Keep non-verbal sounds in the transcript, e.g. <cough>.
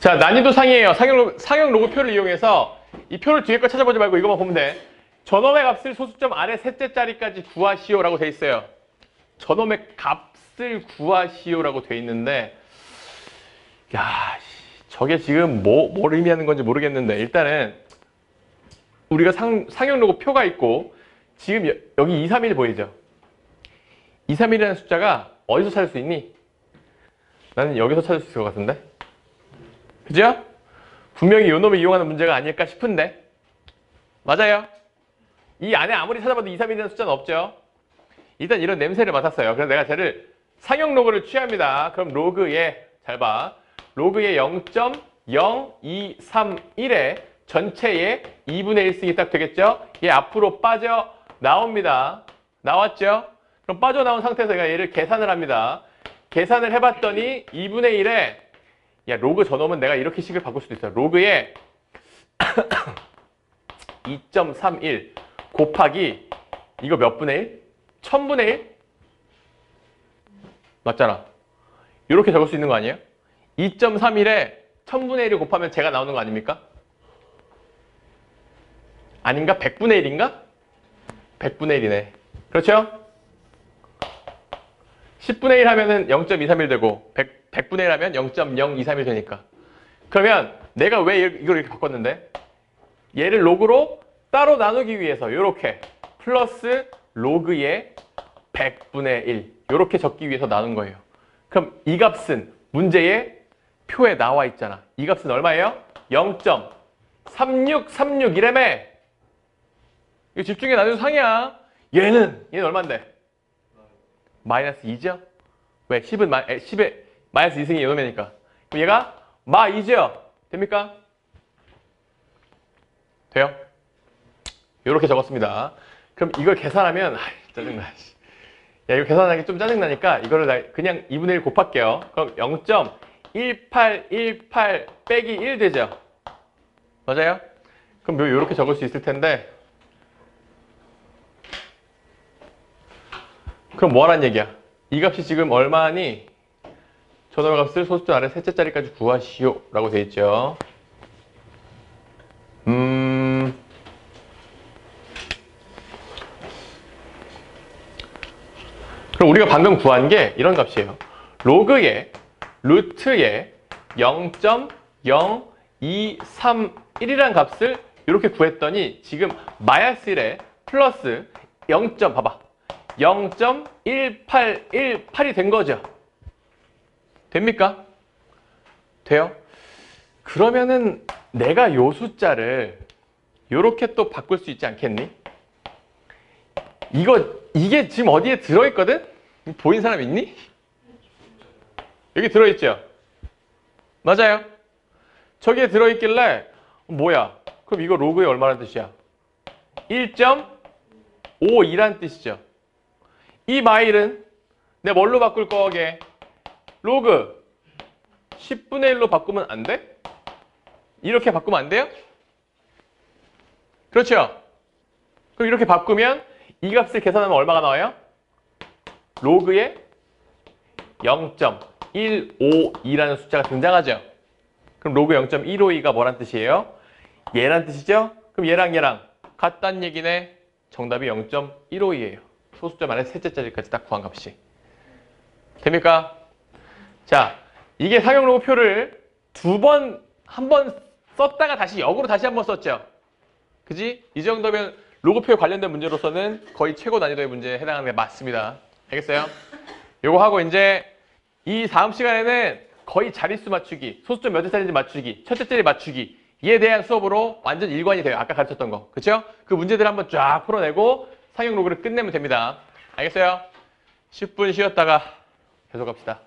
자, 난이도 상이에요. 상형, 로그, 상형 로그 표를 이용해서 이 표를 뒤에 거 찾아보지 말고 이것만 보면 돼. 저놈의 값을 소수점 아래 셋째 자리까지 구하시오라고 돼 있어요. 저놈의 값을 구하시오라고 돼 있는데, 야, 씨, 저게 지금 뭐, 뭘 의미하는 건지 모르겠는데, 일단은 우리가 상, 상형 로그 표가 있고, 지금 여, 여기 2, 3, 1 보이죠? 2, 3, 1이라는 숫자가 어디서 찾을 수 있니? 나는 여기서 찾을 수 있을 것 같은데? 그죠? 분명히 요놈을 이용하는 문제가 아닐까 싶은데. 맞아요. 이 안에 아무리 찾아봐도 2, 3이라는 숫자는 없죠. 일단 이런 냄새를 맡았어요. 그래서 내가 쟤를 상형 로그를 취합니다. 그럼 로그에 잘 봐. 로그에 0.0231에 전체에 2분의 1승이 딱 되겠죠? 얘 앞으로 빠져 나옵니다. 나왔죠? 그럼 빠져나온 상태에서 내가 얘를 계산을 합니다. 계산을 해봤더니 2분의 1에 야 로그 저놈은 내가 이렇게 식을 바꿀 수도 있어요. 로그에 <coughs> 2.31 곱하기 이거 몇 분의 1? 1000분의 1? 맞잖아. 이렇게 적을 수 있는 거 아니에요? 2.31에 1000분의 1을 곱하면 제가 나오는 거 아닙니까? 아닌가? 100분의 1인가? 100분의 1이네. 그렇죠? 10분의 1 하면은 0.231 되고 100, 100분의 1 하면 0.0231 되니까. 그러면 내가 왜 이걸 이렇게 바꿨는데? 얘를 로그로 따로 나누기 위해서 이렇게 플러스 로그의 100분의 1 이렇게 적기 위해서 나눈 거예요. 그럼 이 값은 문제의 표에 나와 있잖아. 이 값은 얼마예요? 0.3636이라며. 이거 집중해 나누는 상이야. 얘는 얘는 얼마인데? 마이너스 2죠? 왜? 10은 마, 10에 마이너스 2승이 요놈이니까. 그럼 얘가 마 2죠? 됩니까? 돼요? 이렇게 적었습니다. 그럼 이걸 계산하면 아이, 짜증나. 씨. 야 이거 계산하기 좀 짜증나니까 이거를 나 그냥 2분의 1 곱할게요. 그럼 0.1818 빼기 1 되죠? 맞아요? 그럼 이렇게 적을 수 있을 텐데 그럼 뭐하란 얘기야? 이 값이 지금 얼마니? 저놈의 값을 소수점 아래 셋째 자리까지 구하시오 라고 돼 있죠. 음... 그럼 우리가 방금 구한 게 이런 값이에요. 로그의 루트의 0.0231이라는 값을 이렇게 구했더니 지금 마이너스 1에 플러스 0. 봐봐. 0.1818이 된 거죠. 됩니까? 돼요? 그러면은 내가 요 숫자를 요렇게 또 바꿀 수 있지 않겠니? 이거 이게 지금 어디에 들어있거든? 보인 사람 있니? 여기 들어있죠? 맞아요. 저기에 들어있길래 뭐야? 그럼 이거 로그에 얼마란 뜻이야? 1.52란 뜻이죠. 이 마일은 내 뭘로 바꿀 거게? 로그 10분의 1로 바꾸면 안 돼? 이렇게 바꾸면 안 돼요? 그렇죠? 그럼 이렇게 바꾸면 이 값을 계산하면 얼마가 나와요? 로그에 0.152라는 숫자가 등장하죠. 그럼 로그 0.152가 뭐란 뜻이에요? 얘란 뜻이죠? 그럼 얘랑 얘랑 같다는 얘기네. 정답이 0.152예요. 소수점 안에 셋째 자리까지 딱 구한 값이. 됩니까? 자, 이게 상용 로고 표를 두 번, 한 번 썼다가 다시 역으로 다시 한 번 썼죠. 그지? 이 정도면 로고표에 관련된 문제로서는 거의 최고 난이도의 문제에 해당하는 게 맞습니다. 알겠어요? 요거 하고 이제 이 다음 시간에는 거의 자릿수 맞추기, 소수점 몇째 자리인지 맞추기, 첫째 자리 맞추기 이에 대한 수업으로 완전 일관이 돼요. 아까 가르쳤던 거. 그쵸? 그 문제들 한번 쫙 풀어내고 상용 로그를 끝내면 됩니다. 알겠어요? 10분 쉬었다가 계속 갑시다.